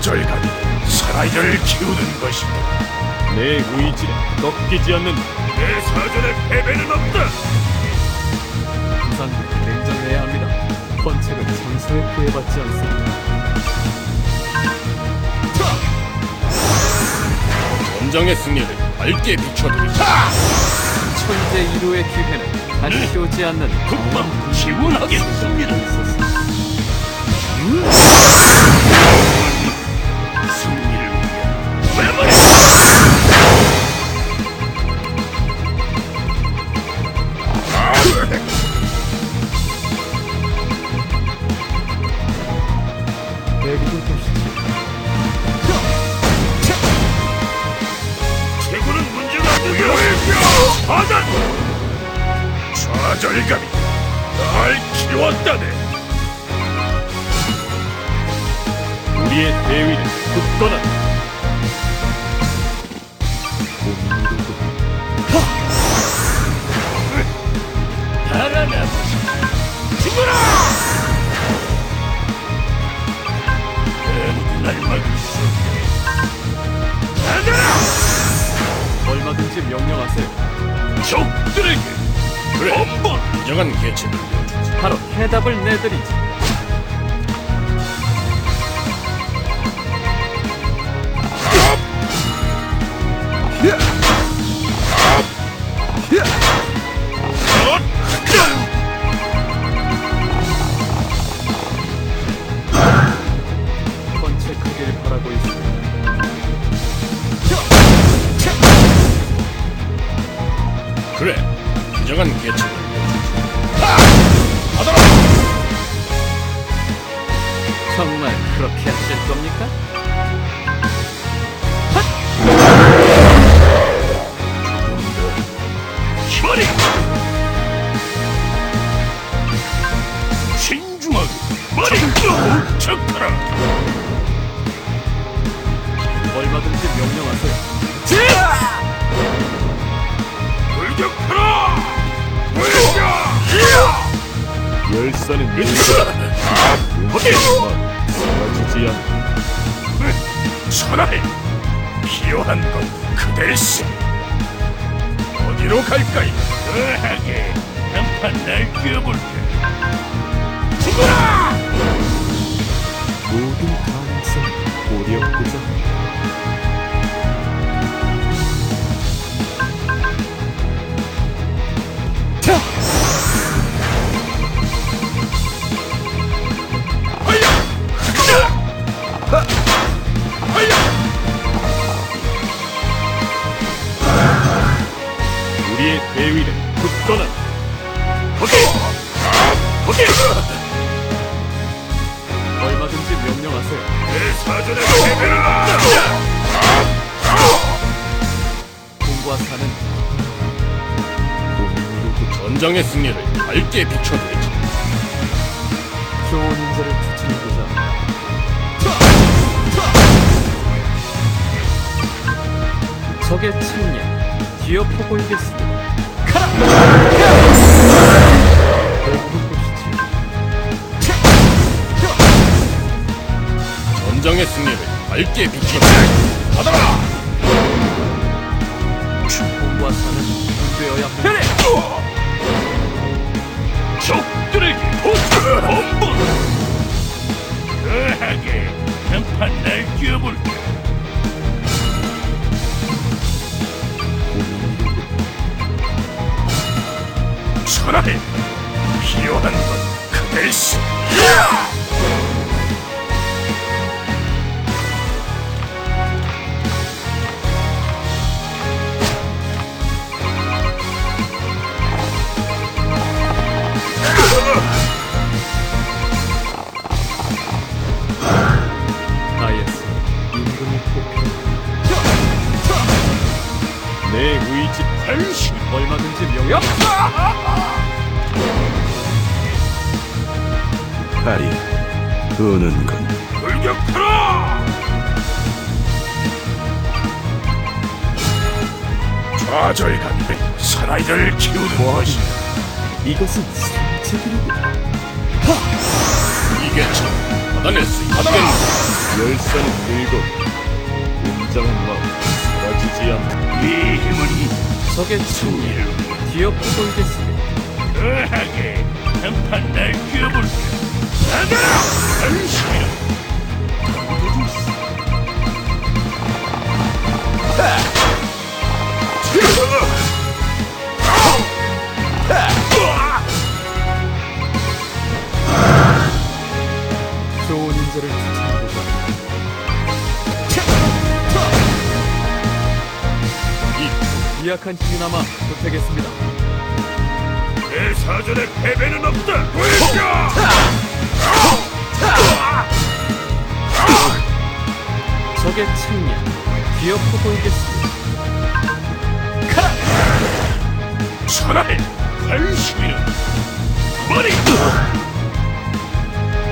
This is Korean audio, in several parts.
좌절감이 사나이를 키우는 것이다. 내 의지는 꺾이지 않는다. 내 사전에 패배는 없다. 항상 냉정해야 합니다. 헌책은 장소에 구애받지 않습니다. 전장의 승리를 밝게 비춰드리자. 천재 1호의 기회는 다시 오지 않는 금방 지원하겠습니다. 우리의 대위는 굳건하다. 달아나 죽어라 아무도 날 막을 수 없네 달아나 얼마든지 명령하세요. 적들에게 그래 한번 인정한 개체를 바로 해답을 내드리지. 어디로 갈까요? 으하게 한판 날뛰어볼까 죽어라! 모든 가능성 고려하고자 굳건하다. 거기! 거기! 얼마든지 명령하세요. 내 사전에 없다! 공과 사는 전장의 승리를 밝게 비춰드리지 좋은 인재를 합니다. 적의 측량 뒤엎어 보이겠습니다. 전장의 승리를 밝게 비춰드리지 받아라! 공과 사는 분되어야 합니다. 적들에게 도착 본분! 으하게 한판 날뛰어볼까 천하에 필요한 건그 좌절감이 사나이를 키우는 것이 이것은 상책이로군 이게 참 차단할 수 있겠네. 열선 들고 웅장한 마음 사라지지 않는 이 힘은 적의 승리를 기억하고 있겠습니다. 거하게 한판 날 뛰어볼까. 나가라! 이 미약한 힘이나마 보태겠습니다. 내 사전에 패배는 없다. 적의 측면 기억하고 있겠습니다. 천하의 관심이는 머리!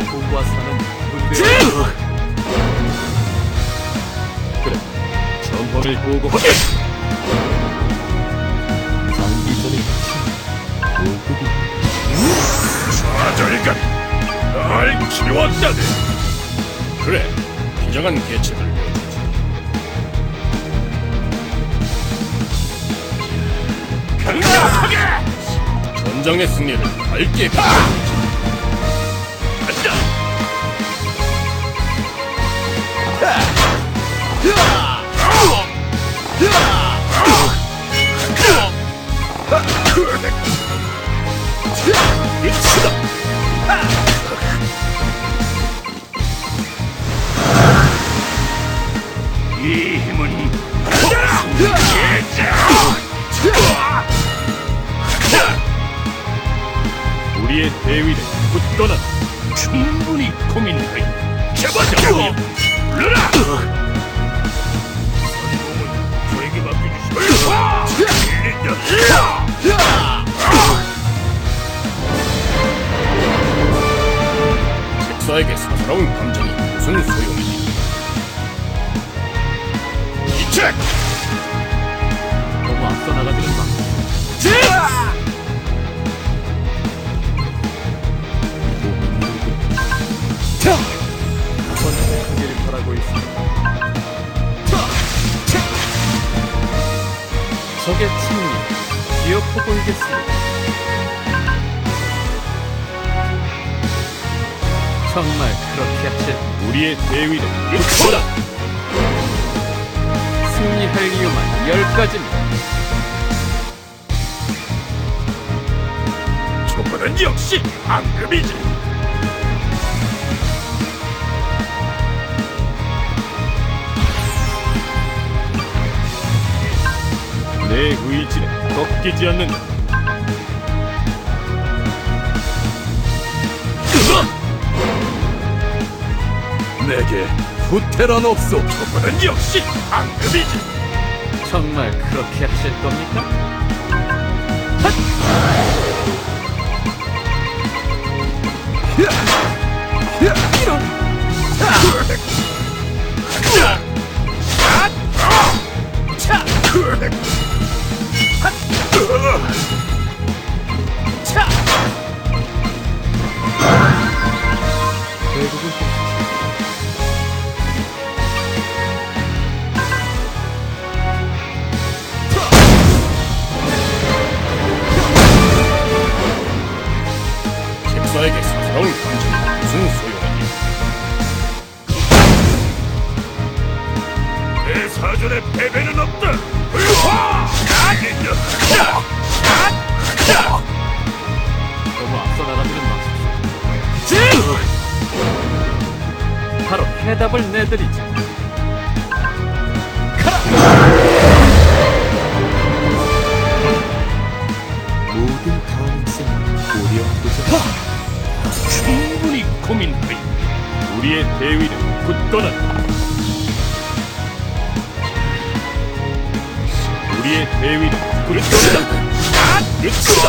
봄과 사는 문제 그래 전범을 보고 좌절감 날 키웠다네. 그래, 비정한 계책을 보여주지. 강력하게! 전장의 승리를 밝게 비춰 우리의 대위를 굳건한 충분히 고민하이 잡아줘 불러라 선봉은 저에게 맡겨주시오 책사에게 사사로운 감정이 무슨 소용이니? 이책 너무 앞서 나가지는 마. 선 적의 측면 기억하고 있겠습니다. 정말 그렇게 하실 우리의 대위를 이거다 승리할 이유만 열 가지입니다. 저거는 역시 앙금이지 꺾이지 않는다 내게 후퇴란 없소 저거는 역시 앙금이지. 정말 그렇게 하실 겁니까? 결국은 사전에 패배는 없다. 너무 앞서 나가지는 마십시오. 바로 해답을. 모든 고려하고자 충분히 고민하이 우리의 대위는 굳건한 우리의 굳건한 미치다.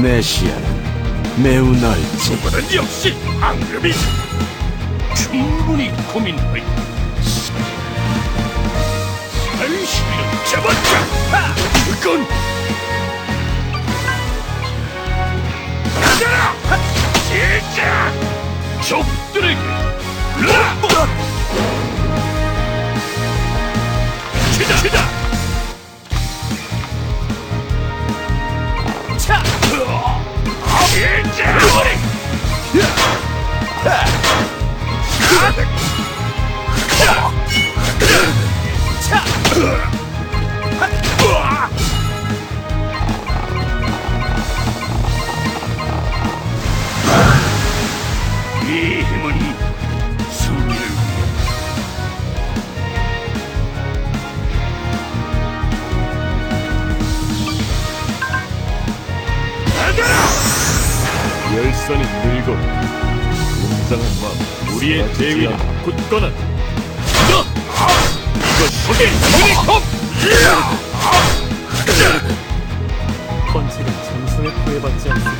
내 시야는 매우 넓지. 저거는 역시 앙금이지 충분히 고민하이 살시비를 잡았자 하! 그건 나가라! 시작! 적들에게 라 보! 치다! 치 열선이 늙어 웅장한 마음 우리의 대위는 굳건한 이것이 유니콤! 번체는 장소에 구애받지 않습니다.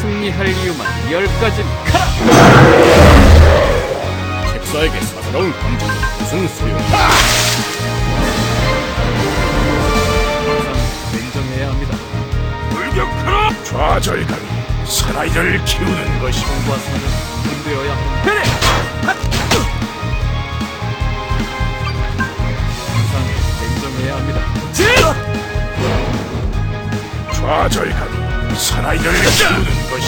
승리할 이유만 열 가지 카라! 책사에게 사사로운 감정이 무슨 소용 좌절감이 사나이를 키우는 것이 공과 사는 분되어야 합니다. 그래! 항상 냉정해야 합니다. 좌절감이 사나이를 키우는 것이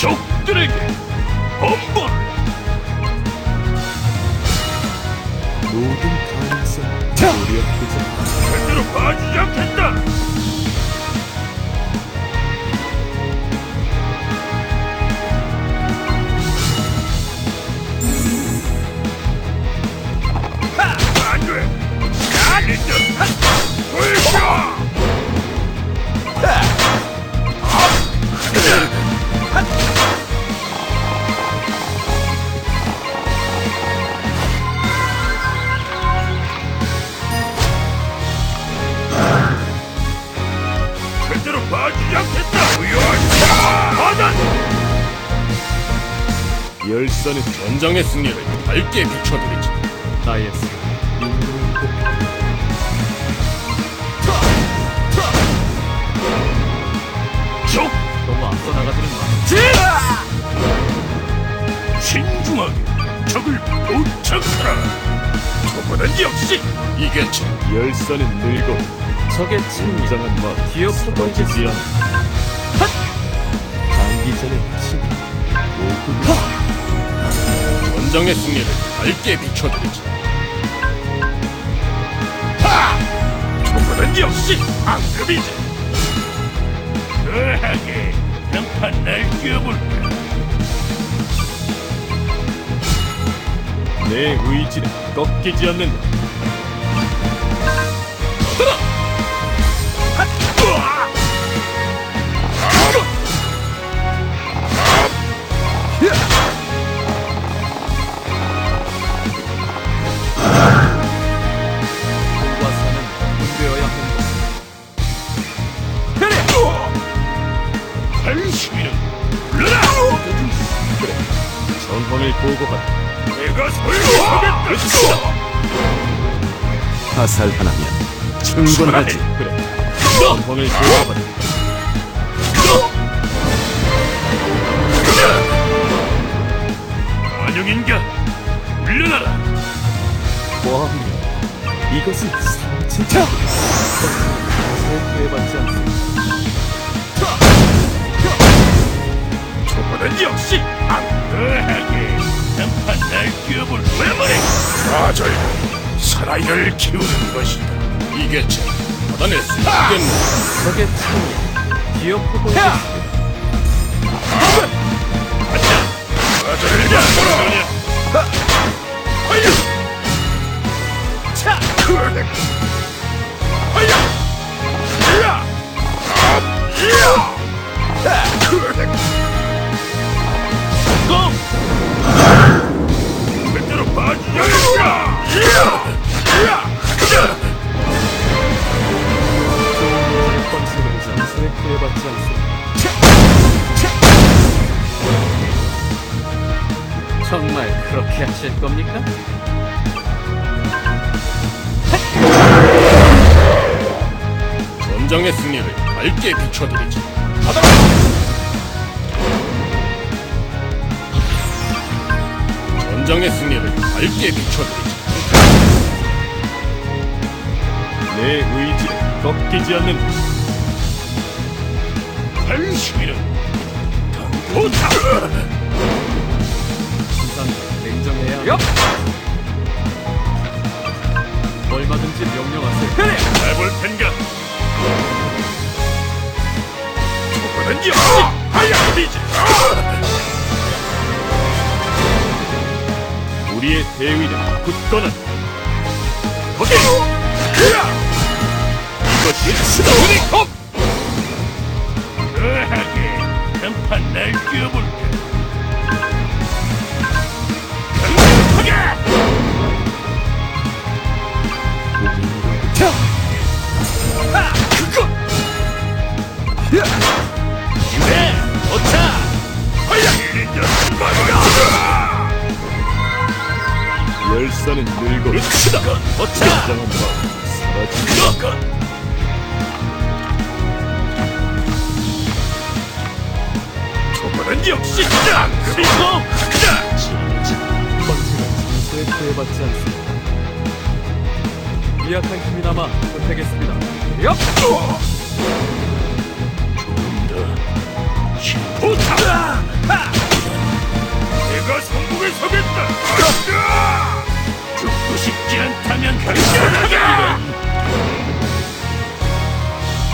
적들에게 엄벌 모든 가능성 노력보자. 절대로 봐주 열선은 전장의 승리를 밝게 비춰드리지. 나의 승 인물을 곱하고 적 너무 앞서 나가지는 마. 신중하게 적을 포착하라! 저보단 역시 이겠지 열선은 늙어 적의 웅장한 마음 기억도 보이지 않아. 장기 전의 침 전장의 승리를 밝게 비춰드리지. 저보단 역시 앙금이지. 그하게 한판 날뛰어볼까 내 의지는 꺾이지 않는다. 공과 충분하지. 그래 전황을 보고하라 안녕인가? 물러나라. 뭐하면 이것은 구애받지 않습니다. 저보단 역시 앙금하게 한판 날 뛰어볼 외모리 좌절 사나이를 키우는 것이다 이게지 바다낼 수 있겠나 적의 침략 기억도 보이겠습니다. 좌절을 잡아라 전장의 승리를 밝게 비춰드리지. 받아라! 전장의 승리를 밝게 비춰드리지. 내 의지는 꺾이지 않는다. 관심이는 강도다! 항상 냉정해야 합니다. 얼마든지 명령하세요. 해볼 텐가? 저거는 역시 하야비지! 우리의 대위는 굳건한 거기! 이것이 스노우니컵! 열사는 늙어 으쌰! 도착! 장한 마음 사라진다. 건 저번은 역시 짱! 그리고 장소에 구애받지 않습니다. 미약한 힘이나마 보태겠습니다. 엽!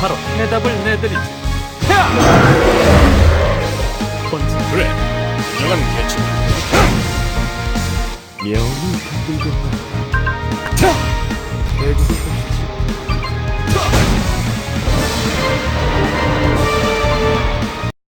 바로 해답을 내드리죠. 번체 그래, 진정한 개체 명이 흔들겠나.